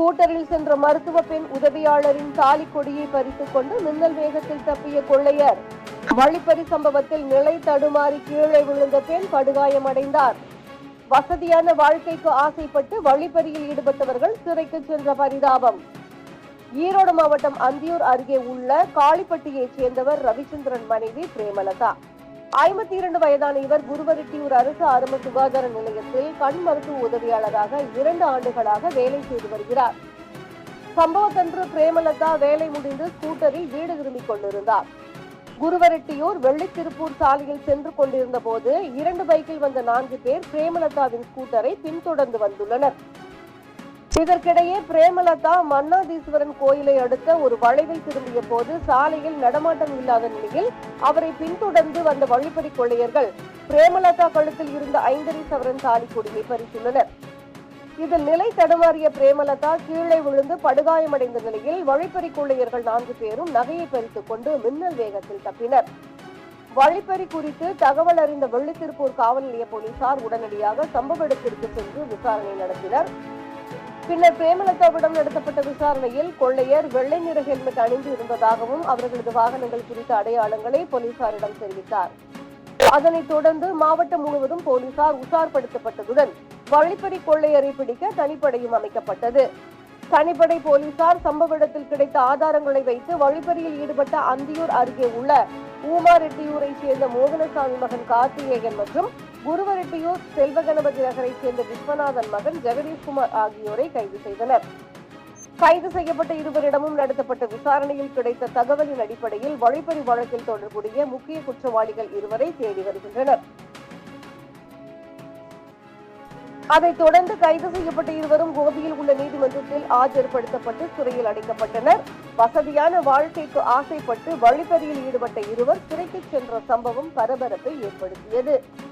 ஸ்கூட்டரில் சென்ற மருத்துவ பெண் உதவியாளரின் தாலி கொடியை பறித்துக் கொண்டு மின்னல் வேகத்தில் தப்பிய கொள்ளையர். வழிப்பறி சம்பவத்தில் நிலை தடுமாறி கீழே விழுந்த பெண் படுகாயமடைந்தார். வசதியான வாழ்க்கைக்கு ஆசைப்பட்டு வழிப்பறியில் ஈடுபட்டவர்கள் சிறைக்கு சென்ற பரிதாபம். ஈரோடு மாவட்டம் அந்தியூர் அருகே உள்ள காளிப்பட்டியைச் சேர்ந்தவர் ரவிச்சந்திரன் மனைவி பிரேமலதா. ஐம்பத்தி இரண்டு வயதான இவர் குருவரெட்டியூர் அரசு ஆரம்ப சுகாதார நிலையத்தில் கண் மருத்துவ உதவியாளராக இரண்டு ஆண்டுகளாக வேலை செய்து வருகிறார். சம்பவத்தன்று பிரேமலதா வேலை முடிந்து ஸ்கூட்டரில் வீடு திரும்பிக் கொண்டிருந்தார். குருவரெட்டியூர் வெள்ளித்திருப்பூர் சாலையில் சென்று கொண்டிருந்த போது இரண்டு பைக்கில் வந்த நான்கு பேர் பிரேமலதாவின் ஸ்கூட்டரை பின்தொடர்ந்து வந்துள்ளனர். இதற்கிடையே பிரேமலதா மன்னாதீஸ்வரன் கோயிலை அடுத்த ஒரு வளைவில் திரும்பிய போது சாலையில் நடமாட்டம் இல்லாத நிலையில் அவரை பின்தொடர்ந்து வந்த வழிப்பறி கொள்ளையர்கள் பிரேமலதா கழுத்தில் இருந்த ஐந்தரை சவரன் தாலி கொடியை பறித்துள்ளனர். இதில் நிலை தடுமாறிய பிரேமலதா கீழே விழுந்து படுகாயமடைந்த நிலையில் வழிப்பறி கொள்ளையர்கள் நான்கு பேரும் நகையை பறித்துக் கொண்டு மின்னல் வேகத்தில் தப்பினர். வழிப்பறி குறித்து தகவல் அறிந்த வெள்ளித்திருப்பூர் காவல் நிலைய போலீசார் உடனடியாக சம்பவ இடத்திற்கு சென்று விசாரணை நடத்தினர். பின்னர் பிரேமலதாவிடம் நடத்தப்பட்ட விசாரணையில் கொள்ளையர் வெள்ளை நிற ஹெல்மெட் அணிந்து இருந்ததாகவும் அவர்களது வாகனங்கள் குறித்த அடையாளங்களை போலீசாரிடம் தெரிவித்தார். அதனைத் தொடர்ந்து மாவட்டம் முழுவதும் போலீசார் உஷார்படுத்தப்பட்டதுடன் வழிப்பறி கொள்ளையரை பிடிக்க தனிப்படையும் அமைக்கப்பட்டது. தனிப்படை போலீசார் சம்பவ இடத்தில் கிடைத்த ஆதாரங்களை வைத்து வழிப்பறியில் ஈடுபட்ட அந்தியூர் அருகே உள்ள ஊமாரெட்டியூரை சேர்ந்த மோகனசாமி மகன் கார்த்திகேயன் மற்றும் குருவரெட்டியூர் செல்வகணபதி நகரைச் சேர்ந்த விஸ்வநாதன் மகன் ஜெகதீஷ்குமார் ஆகியோரை கைது செய்தனர். கைது செய்யப்பட்ட இருவரிடமும் நடத்தப்பட்ட விசாரணையில் கிடைத்த தகவலின் அடிப்படையில் வழிப்பறி வழக்கில் தொடர்புடைய முக்கிய குற்றவாளிகள் இருவரை தேடி வருகின்றனர். அதைத் தொடர்ந்து கைது செய்யப்பட்ட இருவரும் கோபியில் உள்ள நீதிமன்றத்தில் ஆஜர்படுத்தப்பட்டு சிறையில் அடைக்கப்பட்டனர். வசதியான வாழ்க்கைக்கு ஆசைப்பட்டு வழிப்பறியில் ஈடுபட்ட இருவர் சிறைக்கு சென்ற சம்பவம் பரபரப்பை ஏற்படுத்தியது.